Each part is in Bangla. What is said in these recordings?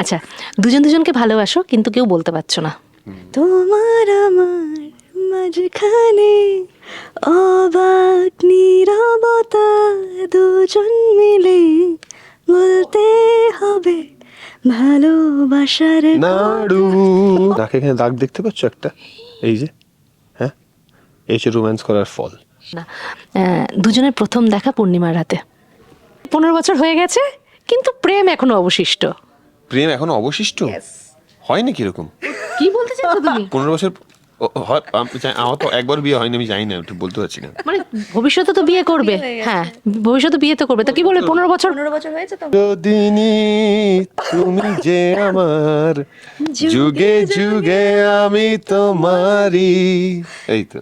আচ্ছা দুজন দুজনকে ভালোবাসো কিন্তু কেউ বলতে পারছ না। তোমার আমার মাঝখানে অবাক নীরবতা দুজন মিলে বলতে হবে ভালোবাসার নাড়ু। নাকে এখানে দাগ দেখতে পাচ্ছ একটা? এই যে হ্যাঁ? এই হচ্ছে রোম্যান্স করার ফল। না দুজনের প্রথম দেখা পূর্ণিমার রাতে। পনেরো বছর হয়ে গেছে কিন্তু প্রেম এখনও অবশিষ্ট। প্রেম এখন অবশিষ্ট? হয় না কীরকম কি বলতে চাচ্ছ তুমি? পনেরো বছর আমার তো একবার বিয়ে হয়নি আমি জানি না বলতে পারছি না। মানে ভবিষ্যতে তো বিয়ে করবে। হ্যাঁ ভবিষ্যতে বিয়ে তো করবে। তো কি বলবে পনেরো বছর? পনেরো বছর হয়েছে তো। দিনী তুমি যে আমার যুগে যুগে আমি তোমারই। এই তো।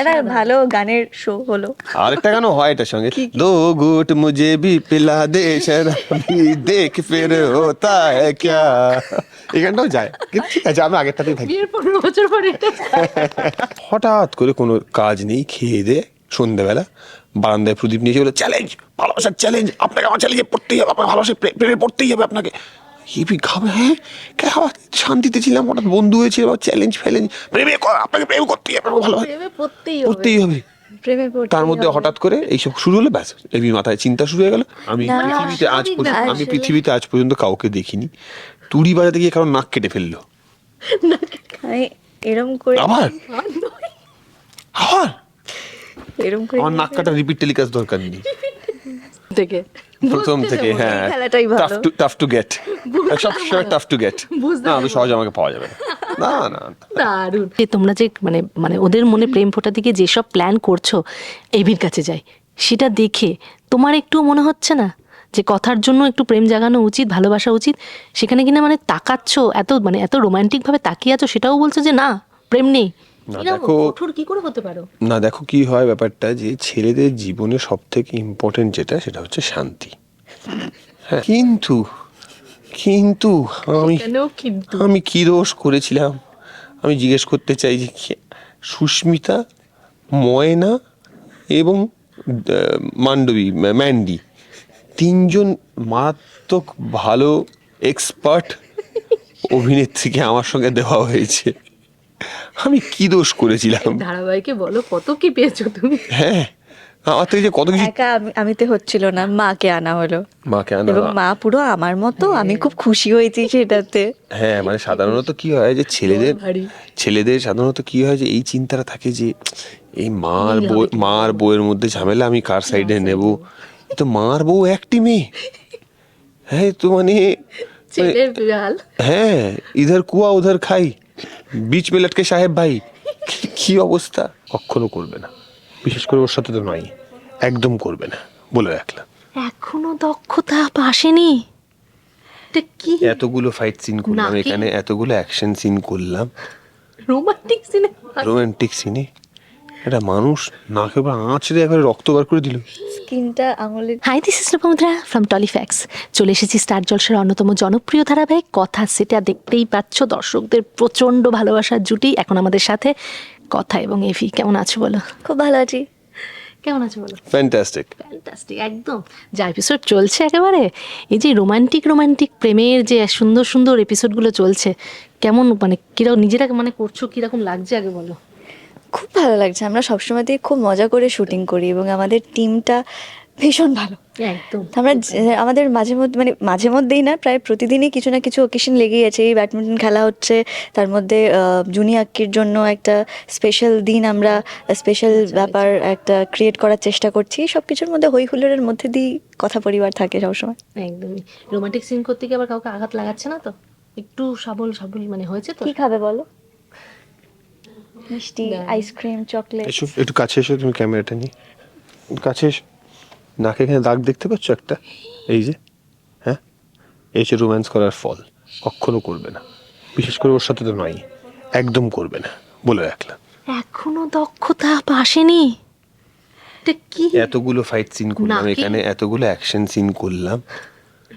এটা ভালো গানের শো হলো। আরেকটা গানও হয় এটার সঙ্গে। দো গুট মুঝে ভি পিলা দে শরাবি দেখ ফির হোতা হ্যায় ক্যা। এই গানটাও যায়। ঠিক আছে আমি আগেরটাতেই থাকি। বিয়ের পনেরো বছর পরে এটা হঠাৎ করে কোনো কাজ নেই খেয়ে দে সন্ধ্যেবেলা বারান্দায় প্রদীপ নিয়ে চলে চ্যালেঞ্জ ভালোবাসার চ্যালেঞ্জ আপনাকে আমার চ্যালেঞ্জে পড়তেই হবে আপনার ভালোবাসা প্রেমে পড়তেই হবে আপনাকে। হিপি খাবে হ্যাঁ? কে আবার শান্তিতে ছিলাম হঠাৎ বন্ধু হয়েছিল আবার চ্যালেঞ্জ ফ্যালেঞ্জ প্রেমে আপনাকে প্রেম করতেই হবে ভালো পড়তেই হবে। তার মধ্যে হঠাৎ করে এইসব শুরু হলো ব্যাস এবি মাথায় চিন্তা শুরু হয়ে গেল। আমি পৃথিবীতে আজ পর্যন্ত আমি পৃথিবীতে আজ পর্যন্ত কাউকে দেখিনি। তুড়ি বাজাতে গিয়ে কারণ নাক কেটে ফেলল। এরম করে আবার? আবার? এরম করে আমার নাক কাটা রিপিট টেলিকাস্ট দরকার নেই। থেকে। প্রথম থেকে হ্যাঁ। খেলাটাই ভালো। Tough to tough to get সব সময় টাফ টু গেট বুঝতে না আমি সহজে আমাকে পাওয়া যাবে। না না না। দারুণ। যে তোমরা যে মানে মানে ওদের মনে প্রেম ফোটা দিকে যেসব প্ল্যান করছ এবির কাছে যাই। সেটা দেখে তোমার একটু মনে হচ্ছে না? যে কথার জন্য একটু প্রেম জাগানো উচিত ভালোবাসা উচিত সেখানে কিনা মানে তাকাচ্ছ এত মানে এত রোমান্টিক ভাবে তাকিয়ে আছো সেটাও বলছো যে না প্রেম নেই। না, দেখো- কি করে হতে পারো? না দেখো কি হয় ব্যাপারটা যে ছেলেদের জীবনে সব থেকে ইম্পর্টেন্ট যেটা সেটা হচ্ছে শান্তি। হ্যাঁ কিন্তু কিন্তু আমি আমি কি দোষ করেছিলাম? আমি জিজ্ঞেস করতে চাই যে সুস্মিতা ময়না এবং মান্ডবী ম্যান্ডি। তিনজন মারাত্মক ভালো এক্সপার্ট অভিনেত্রীকে আমার সঙ্গে দেওয়া হয়েছে। আমি কি দোষ করেছিলাম? ধারাবাহিকে বলো কত কি পেয়েছ তুমি? হ্যাঁ আমার থেকে যে কত কিছু একা আমি- আমিতে হচ্ছিল না মাকে আনা হলো। মাকে আনা এবং মা পুরো আমার মতো আমি খুব খুশি হয়েছি সেটাতে। হ্যাঁ মানে সাধারণত কি হয় যে ছেলেদের। ছেলেদের সাধারণত কি হয় যে এই চিন্তাটা থাকে যে এই মার বউ মার বউয়ের মধ্যে ঝামেলা আমি কার সাইডে নেব? তো মার বউ একটি মেয়ে। হ্যাঁ তো মানে ছেলের বিড়াল। হ্যাঁ ইধার কুয়া উধার খাই। বিচ মে লটকে সাহেব ভাই কি- অবস্থা? কখনো করবে না। বিশেষ করে ওর সাথে তো নয় একদম করবে না বলে রাখলাম। এখনও দক্ষতা আসেনি। কি? এতগুলো ফাইট সিন করলাম এখানে এতগুলো অ্যাকশন সিন করলাম। রোমান্টিক সিনেমা রোমান্টিক সিনে একটা মানুষ নাকে এবার আঁচড়ে একবারে রক্ত বার করে দিল। স্কিনটা আঙুলের hi this is Rupmudra from Tollyfax চলে এসেছি স্টার জলসের অন্যতম জনপ্রিয় ধারাবাহিক কথা সেটা দেখতেই পাচ্ছ। দর্শকদের প্রচণ্ড ভালোবাসার জুটি এখন আমাদের সাথে। কথা এবং এভি কেমন আছো বলো? খুব ভালো আছি। কেমন আছো বলো? ফ্যান্টাস্টিক ফ্যান্টাস্টিক একদম। যা এপিসোড চলছে একেবারে। এই যে রোমান্টিক রোমান্টিক প্রেমের যে সুন্দর সুন্দর এপিসোডগুলো চলছে কেমন মানে কীরকম নিজেরা মানে করছ কীরকম লাগছে আগে বলো? খুব ভালো লাগছে। আমরা সবসময়তেই খুব মজা করে শুটিং করি এবং আমাদের টিমটা ভীষণ ভালো। একদম। আমরা আমাদের মাঝে মধ্যে মানে মাঝে মধ্যেই না প্রায় প্রতিদিনই কিছু না কিছু অকেশন লেগেই আছে। এই ব্যাডমিন্টন খেলা হচ্ছে তার মধ্যে জুনিয়া আক্কির জন্য একটা স্পেশাল দিন আমরা স্পেশাল ব্যাপার একটা ক্রিয়েট করার চেষ্টা করছি। সব কিছুর মধ্যে হই হুল্লোড়ের মধ্যে দিয়েই কথা পরিবার থাকে সবসময়। একদমই। রোমান্টিক সিন করতে গিয়ে আবার কাউকে আঘাত লাগাচ্ছে না তো? একটু সাবল সাবল মানে হয়েছে তো? কি খাবে বলো। মিষ্টি আইসক্রিম চকলেট এসো একটু কাছে এসো তুমি ক্যামেরাটা নিয়ে। কাছে এসো। নাকে এখানে দাগ দেখতে পাচ্ছ একটা? এই যে হ্যাঁ? এই হচ্ছে রোম্যান্স করার ফল। কখনো করবে না। বিশেষ করে ওর সাথে তো নয়। একদম করবে না। বলে রাখলাম। এখনও দক্ষতা আসেনি। এটা কি? এতগুলো ফাইট সিন করলাম এখানে এতগুলো অ্যাকশন সিন করলাম।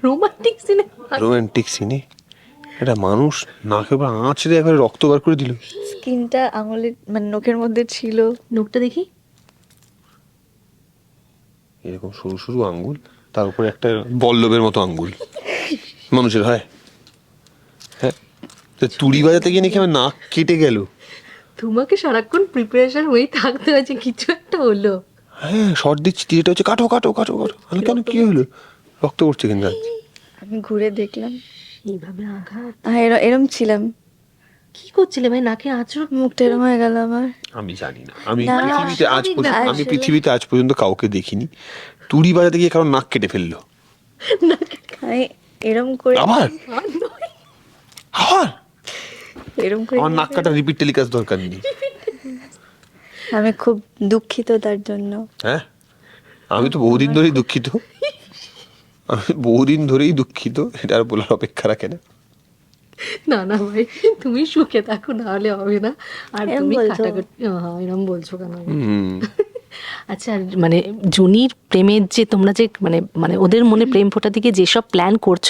রোমান্টিক সিনেমা রোমান্টিক সিনে একটা মানুষ নাকে এবার আঁচড়ে একবারে রক্ত বার করে দিল। স্কিনটা আঙুলের মানে নখের মধ্যে ছিল। নোকটা দেখি। এরকম সরু সরু আঙ্গুল তার উপরে একটা বল্লভের মতো আঙ্গুল মানুষের হয়। তো তুড়ি বাজাতে গিয়ে নাকি আমার নাক কেটে গেল। তোমাকে সারাক্ষণ প্রিপারেশন হয়েই থাকতে হয়েছে কিছু একটা হলো। হ্যাঁ শর্ট দিচ্ছি তীরটা হচ্ছে কাটো কাটো কাটো কাটো। আমি কেন কি হলো? রক্ত পড়ছে কিন্তু আমি ঘুরে দেখলাম। এইভাবে আঘাত? হ্যাঁ এর- এরম ছিলাম। কি করছিলে ভাই? নাকে আঁচড়? মুখটা এরম হয়ে গেল আমার। আমি জানি না। আমি না, পৃথিবীতে আজ পর্যন্ত। আমি পৃথিবীতে আজ পর্যন্ত কাউকে দেখিনি। তুড়ি বাজাতে গিয়ে কারণ নাক কেটে ফেলল। আমি এরম করে আবার? আবার? এরম করে আমার নাক কাটা রিপিট টেলিকাস্ট দরকার নেই। আমি খুব দুঃখিত তার জন্য। হ্যাঁ? আমি তো বহুদিন ধরেই দুঃখিত। আমি বহুদিন ধরেই দুঃখিত এটা আর বলার অপেক্ষা রাখে না। না না ভাই তুমি সুখে থাকো না হলে হবে না। আর তুমি? কাটাকাটি হ্যাঁ এরম বলছো কেন হুম। আচ্ছা আর মানে জুনির প্রেমের যে তোমরা যে মানে মানে ওদের মনে প্রেম ফোটা দিকে যেসব প্ল্যান করছ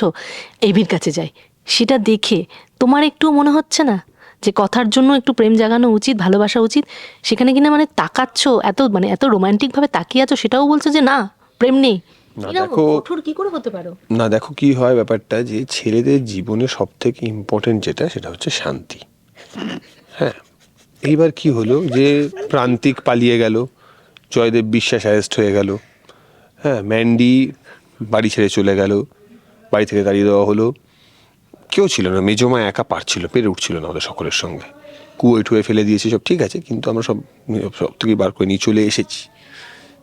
এবির কাছে যাই। সেটা দেখে তোমার একটু মনে হচ্ছে না যে কথার জন্য একটু প্রেম জাগানো উচিত ভালোবাসা উচিত? সেখানে কিনা মানে তাকাচ্ছ এত মানে এত রোমান্টিক ভাবে তাকিয়ে আছো সেটাও বলছো যে না প্রেম নেই। না, দেখো- কঠোর কি করে হতে পারো? না দেখো কি হয় ব্যাপারটা যে ছেলেদের জীবনে সব থেকে ইম্পর্টেন্ট যেটা সেটা হচ্ছে শান্তি। হ্যাঁ এইবার কি হলো যে প্রান্তিক পালিয়ে গেল জয়দেব বিশ্বাস অ্যারেস্ট হয়ে গেল হ্যাঁ ম্যান্ডি বাড়ি ছেড়ে চলে গেল বাড়ি থেকে তাড়িয়ে দেওয়া হলো। কেউ ছিল না মেজমা একা পারছিল পেরে উঠছিল না আমাদের সকলের সঙ্গে। কুয়োয় টুয়ে ফেলে দিয়েছি সব ঠিক আছে কিন্তু আমরা সব সব থেকে বার করে নিয়ে চলে এসেছি।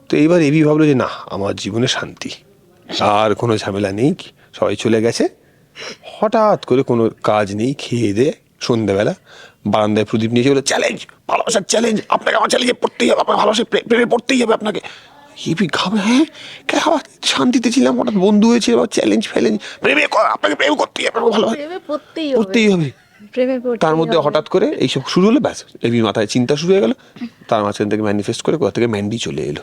তো এইবার এবি ভাবলো যে না আমার জীবনে শান্তি। আর কোনো ঝামেলা নেই সবাই চলে গেছে। হঠাৎ করে কোনো কাজ নেই খেয়ে দে সন্ধ্যাবেলা বারান্দায় প্রদীপ নিয়ে চলে চ্যালেঞ্জ ভালোবাসার চ্যালেঞ্জ আপনাকে আমার চ্যালেঞ্জে পড়তেই হবে আপনার ভালোবাসা প্রে- প্রেমে পড়তেই হবে আপনাকে। এবি ঘাবে হ্যাঁ কে আবার শান্তিতে ছিলাম হঠাৎ বন্ধু হয়েছে আবার চ্যালেঞ্জ ফ্যালেঞ্জ প্রেমে আপনাকে প্রেম করতেই হবে প্রেমে পড়তেই হবে। তার মধ্যে হঠাৎ করে এইসব শুরু হলো ব্যাস এবি মাথায় চিন্তা শুরু হয়ে গেল। তার মাঝখান থেকে ম্যানিফেস্ট করে কোথা থেকে ম্যান্ডি চলে এলো।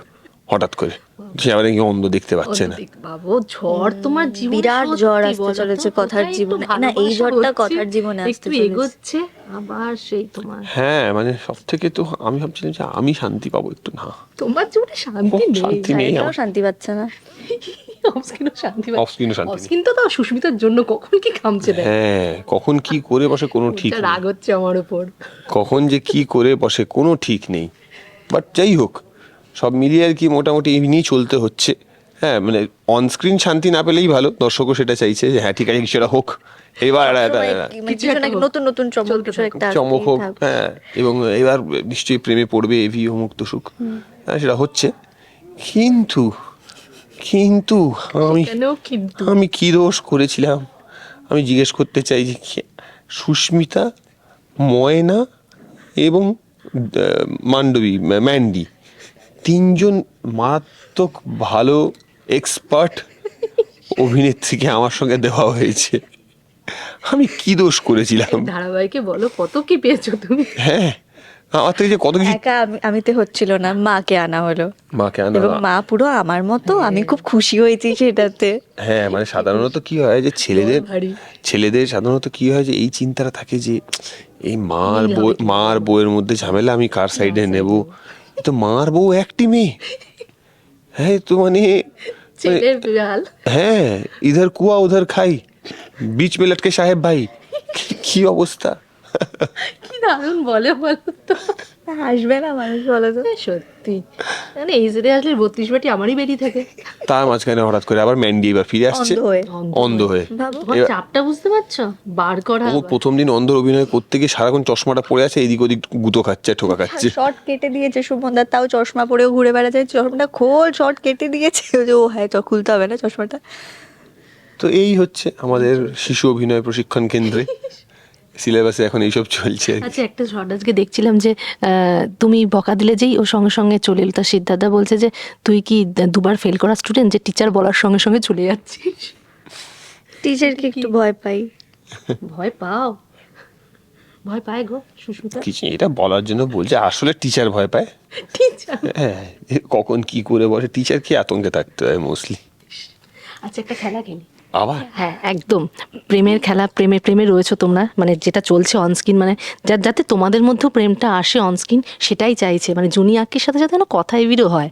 হঠাৎ করে। সে আবার নাকি অন্ধ দেখতে পাচ্ছে না? বাবু ঝড় তোমার জীবনে বিরাট ঝড় আসতে চলেছে কথার জীবনে। না, এই ঝড়টা কথার জীবনে আসতে চলেছে। এগোচ্ছে? আবার সেই তোমার। হ্যাঁ মানে সব থেকে তো আমি ভাবছিলাম যে আমি শান্তি পাবো একটু না। তোমার জীবনে শান্তি নেই। শান্তি নেই শান্তি পাচ্ছে না। অফস্কিনও শান্তি Off শান্তি নেই। তো সুস্মিতার জন্য কখন কি দেয় হ্যাঁ কখন কি করে বসে কোনো ঠিক নেই। রাগ হচ্ছে আমার উপর। কখন যে কি করে বসে কোনো ঠিক নেই। বাট যাই হোক সব মিলিয়ে আর কি মোটামুটি এই নিয়েই চলতে হচ্ছে। হ্যাঁ মানে অনস্ক্রিন শান্তি না পেলেই ভালো। দর্শকও সেটা চাইছে যে হ্যাঁ ঠিক আছে কিছুটা হোক। এবার মানে কিছু কিছু একটা নতুন নতুন চমক হোক হ্যাঁ এবং এবার নিশ্চয়ই প্রেমে পড়বে এভি ও মুক্ত সুখ হ্যাঁ সেটা হচ্ছে। কিন্তু কিন্তু আমি আমি কি দোষ করেছিলাম? আমি জিজ্ঞেস করতে চাই যে সুস্মিতা ময়না এবং মান্ডবী ম্যান্ডি। তিনজন মারাত্মক ভালো এক্সপার্ট অভিনেত্রীকে আমার সঙ্গে দেওয়া হয়েছে। আমি কি দোষ করেছিলাম? ধারাবাহিকে বলো কত কি পেয়েছ তুমি? হ্যাঁ আমার থেকে যে কত কিছু একা আমি- আমিতে হচ্ছিল না মাকে আনা হলো। মাকে আনা এবং মা পুরো আমার মতো আমি খুব খুশি হয়েছি সেটাতে। হ্যাঁ মানে সাধারণত কি হয় যে ছেলেদের। ছেলেদের সাধারণত কি হয় যে এই চিন্তাটা থাকে যে এই মার বউ মার বউয়ের মধ্যে ঝামেলা আমি কার সাইডে নেব? তো মার বউ একটি মেয়ে। হ্যাঁ তো মানে ছেলের বিড়াল। হ্যাঁ ইধার কুয়া উধার খাই। বিচ পে লটকে সাহেব ভাই কি- অবস্থা? কি দারুণ বলে বলো তো। আসবে না মানুষ বলো তো। সত্যি। মানে এই জেরে আসলে বত্রিশ বাটি আমারই বেরিয়ে থাকে। তার মাঝখানে হঠাৎ করে আবার ম্যান্ডি এবার ফিরে আসছে। অন্ধ হয়ে। অন্ধ হয়ে। ভাবো তোমার চাপটা বুঝতে পারছ? বার করা ও প্রথম দিন অন্ধর অভিনয় করতে গিয়ে সারাক্ষণ চশমাটা পড়ে আছে এদিক ওদিক গুতো খাচ্ছে ঠোকা খাচ্ছে। শর্ট কেটে দিয়েছে সুমনদার তাও চশমা পরেও ঘুরে বেড়াচ্ছে। চশমাটা খোল শর্ট কেটে দিয়েছে। ও যে ও হ্যাঁ চ খুলতে হবে না চশমাটা। তো এই হচ্ছে আমাদের শিশু অভিনয় প্রশিক্ষণ কেন্দ্রে। সিলেবাসে এখন এইসব চলছে। আচ্ছা একটা শর্ট আজকে দেখছিলাম যে তুমি বকা দিলে যেই ও সঙ্গে সঙ্গে চলে এলো। তা সিদ্ধার্থা বলছে যে তুই কি দুবার ফেল করা স্টুডেন্ট যে টিচার বলার সঙ্গে সঙ্গে চলে যাচ্ছিস? টিচারকে একটু ভয় পাই। ভয় পাও? ভয় পায় গো সুস্মিতা। কিছু এটা বলার জন্য বলছে আসলে টিচার ভয় পায়। টিচার হ্যাঁ কখন কি করে বসে টিচার কি আতঙ্কে থাকতে হয় মোস্টলি আচ্ছা একটা খেলা খেলি। আবার? হ্যাঁ একদম। প্রেমের খেলা প্রেমে প্রেমে রয়েছো তোমরা। মানে যেটা চলছে অনস্ক্রিন মানে যা- যাতে তোমাদের মধ্যেও প্রেমটা আসে অনস্ক্রিন সেটাই চাইছে। মানে জুনি আক্কির সাথে সাথে যেন কথা এবিরও হয়।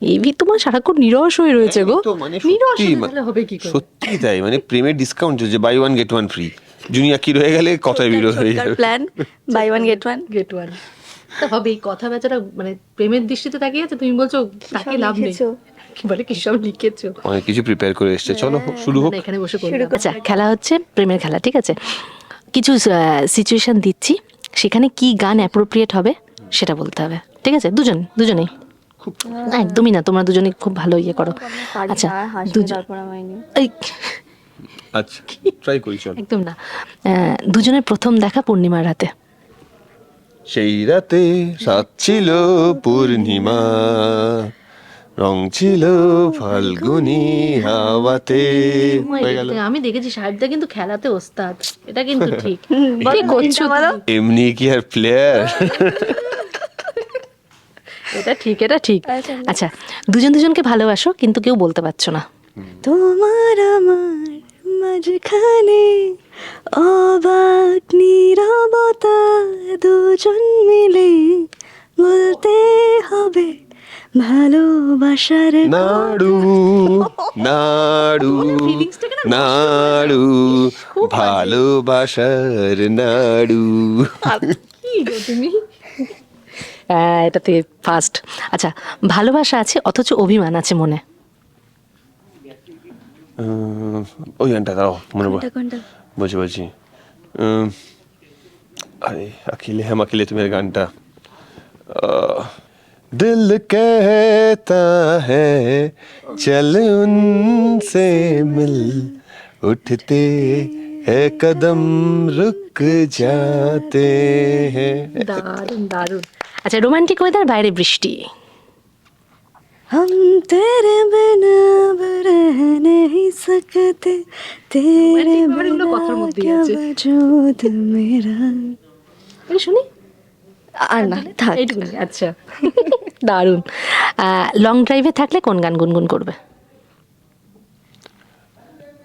এবি তোমার সারাক্ষণ নিরস হয়ে রয়েছে গো। মানে নিরস হবে কি সত্যি তাই মানে প্রেমের ডিসকাউন্ট চলছে buy one get one free Junya কি রয়ে গেলে কথায় বিরোধ হয়ে যাবে। Plan buy one get one get one তা হবে এই কথা বেচারা মানে প্রেমের দৃষ্টিতে তাকিয়ে আছে তুমি বলছো তাকে লাভ নেই। বলে কি সব লিখেছো? অনেক কিছু প্রিপেয়ার করে এসছে। চলো শুরু হোক। এখানে বসে আচ্ছা খেলা হচ্ছে প্রেমের খেলা ঠিক আছে? কিছু সিচুয়েশন দিচ্ছি। সেখানে কি গান অ্যাপ্রোপ্রিয়েট হবে সেটা বলতে হবে। ঠিক আছে? দুজন দুজনেই। একদমই না তোমরা দুজনে খুব ভালো ইয়ে করো। আচ্ছা দুজন আচ্ছা ট্রাই করি চলো। একদম না। দুজনের প্রথম দেখা পূর্ণিমার রাতে। সেই রাতে সাত ছিল পূর্ণিমা। রং ছিল ফাল্গুনি হাওয়াতে। হয়ে গেল। আমি দেখেছি সাহেবদা কিন্তু খেলাতে ওস্তাদ। এটা কিন্তু ঠিক। কি করছ? এমনি কি আর প্লেয়ার এটা ঠিক এটা ঠিক। আচ্ছা দুজন দুজনকে ভালোবাসো কিন্তু কেউ বলতে পারছ না। তোমার আমার মাঝখানে অবাক নীরবতা দুজন মিলে বলতে হবে। ভালোবাসার নাড়ু নাড়ু oh, নাড়ু ভালোবাসার নাড়ু। তুমি? এটা তুই ফার্স্ট আচ্ছা ভালোবাসা আছে অথচ অভিমান আছে মনে। ওই গানটা দাও মনে বলছি বলছি। আরে আখিলে হ্যাম আখিলে তুমি গানটা। दिल कहता है चल उनसे मिल उठते है कदम रुक जाते हैं দারুণ দারুণ আচ্ছা রোমান্টিক ওয়েদার বাইরে বৃষ্টি हम तेरे बिना अब रह नहीं सकते तेरे Romantic ব্যাপারগুলো बिना কথার মধ্যেই क्या আছে। वजूद मेरा এই শুনি আর না থাক এইটুকুনি আচ্ছা দারুণ লং ড্রাইভে থাকলে কোন গান গুনগুন করবে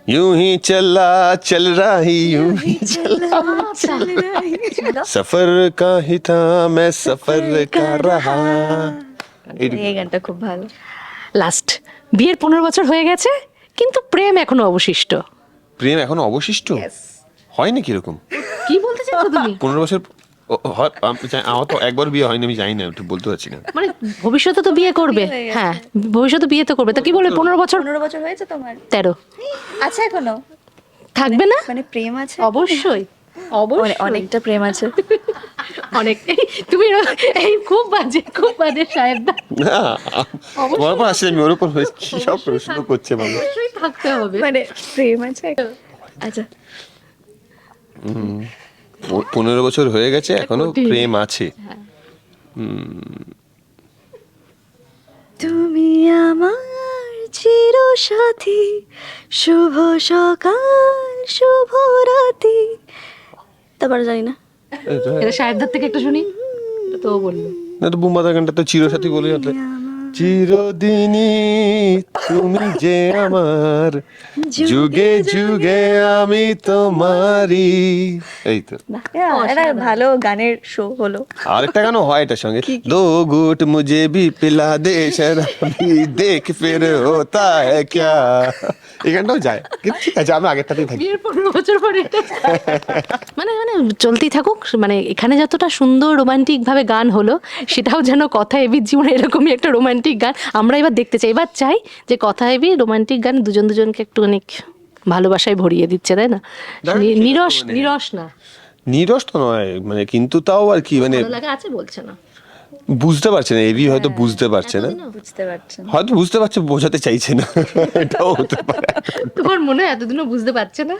यूं ही चला चल रहा ही यूं ही सफर का ही था मैं सफर कर रहा এই গানটা খুব ভালো লাস্ট বিয়ের পনেরো বছর হয়ে গেছে কিন্তু প্রেম এখনো অবশিষ্ট প্রেম এখনো অবশিষ্ট হয় না কিরকম কি বলতে চাইছো তুমি পনেরো বছর ও- হয় আমি জানি- আমার তো একবার বিয়ে হয়নি আমি জানি না একটু বলতে পারছি না। মানে ভবিষ্যতে তো বিয়ে করবে হ্যাঁ ভবিষ্যতে বিয়ে তো করবে। তা কি বলবে পনেরো বছর? পনেরো বছর হয়েছে তোমার? তেরো। আছে এখনও? থাকবে না? মানে প্রেম আছে? অবশ্যই অবশ্যই। অনে- অনেকটা প্রেম আছে। অনেক। এই, তুমি এরকম- এই খুব বাজে খুব বাজে সাহেবদা না? তোমার উপর আসলে আমি ওর উপর হয়েছে কি সব প্রশ্ন করছে মানুষ অবশ্যই থাকতে হবে। মানে প্রেম আছে? আচ্ছা। পনেরো বছর হয়ে গেছে এখনও প্রেম আছে। তুমি আমার চির সাথী শুভ সকাল শুভ রাতি। তারপরে জানি না। হ্যাঁ। এটা সাহেবদার থেকে একটু শুনি এটা তো বলল। না তো বুম্বাদা গানটা তো চিরসাথী বলে চিরদিনই তুমি যে আমার। যুগে যুগে আমি তোমারই। এই তো। এটা ভালো গানের শো হলো। আরেকটা গানও হয় এটার সঙ্গে। দো গুট মুঝে ভি পিলা দে শরাবি দেখ ফির হোতা হ্যায় ক্যা। এই গানটাও যায়। কিন্তু ঠিক আছে আমি আগেরটাতেই থাকি। বিয়ের পনেরো বছর পরে মানে মানে চলতেই থাকুক মানে এখানে যতটা সুন্দর রোমান্টিক ভাবে গান হলো সেটাও যেন কথা এবির জীবনে এরকমই একটা রোমান্টিক গান আমরা এবার দেখতে চাই। এবার চাই যে কথা এবি রোমান্টিক গান দুজন দুজনকে একটুখানি ভালোবাসায় ভরিয়ে দিচ্ছে তাই না? নিরস নিরস না। নিরস তো নয় মানে কিন্তু তাও আর কি মানে আছে বলছে না। বুঝতে পারছে না এবি হয়তো বুঝতে পারছে না। বুঝতে পারছে হয়তো বুঝতে পারছে বোঝাতে চাইছে না এটাও হতে পারে। তোমার মনে হয় এতদিনও বুঝতে পারছে না?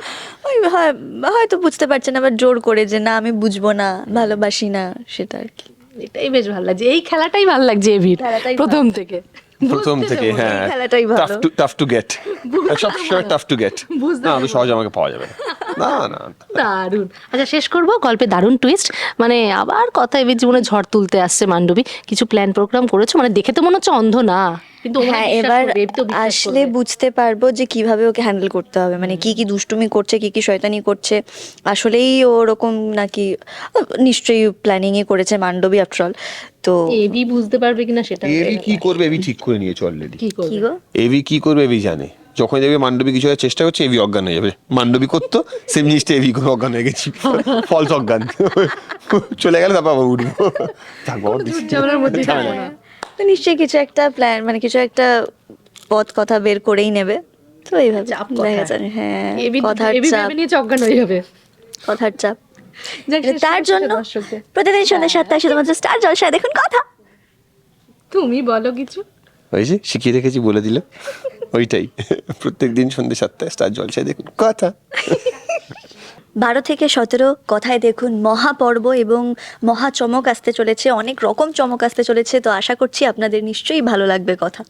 ওই হয়- হয়তো বুঝতে পারছে না আবার জোর করে যে না আমি বুঝব না ভালোবাসি না সেটা আর কি। এটাই বেশ ভালো লাগছে। এই খেলাটাই ভালো লাগছে এভির। প্রথম থেকে। প্রথম থেকে হ্যাঁ। খেলাটাই ভালো। Tough to tough to get সব সময় টাফ টু গেট না আমি সহজে আমাকে পাওয়া যাবে না। না না দারুণ। আচ্ছা শেষ করব গল্পে দারুণ টুইস্ট মানে আবার কথা এবার জীবনে ঝড় তুলতে আসছে মান্ডবী। কিছু প্ল্যান প্রোগ্রাম করেছ? মানে দেখে তো মনে হচ্ছে অন্ধ না। কিন্তু হয় এবার আসলে বুঝতে পারব যে কীভাবে ওকে হ্যান্ডেল করতে হবে। মানে কি কি দুষ্টুমি করছে কি কি শয়তানি করছে। আসলেই ওরকম নাকি নিশ্চয়ই প্ল্যানিং এ করেছে মান্ডবী আফটার তো এবি বুঝতে পারবে কিনা সেটা এবি কি করবে এবি ঠিক করে নিয়েছে অলরেডি কি করবে? এবি কি করবে এবি জানে। যখন দেখবে মান্ডবী কিছু চেষ্টা করছে এবি অজ্ঞান হয়ে যাবে। মান্ডবী করতো সেম জিনিসটা এবি করে অজ্ঞান হয়ে গেছি। ফলস অজ্ঞান। চলে গেলে তারপর আবার উঠবো। থাক তো নিশ্চয়ই কিছু একটা প্ল্যান মানে কিছু একটা পথ কথা বের করেই নেবে। তো এইভাবে চাপ দেখা। যায় হ্যাঁ কথার চাপ। নিয়ে অজ্ঞান হয়ে যাবে কথার চাপ। তার জন্য। প্রতিদিন সন্ধ্যা সাতটায় শুধুমাত্র স্টার জলসায় দেখুন কথা। তুমি বলো কিছু। হয়েছে শিখিয়ে রেখেছি বলে দিল। ওইটাই। প্রত্যেক দিন সন্ধ্যে সাতটায় স্টার জলসায় দেখুন কথা। বারো থেকে সতেরো কথায় দেখুন, মহাপর্ব এবং মহা চমক আসতে চলেছে, অনেক রকম চমক আসতে চলেছে, তো আশা করছি আপনাদের নিশ্চয়ই ভালো লাগবে কথা।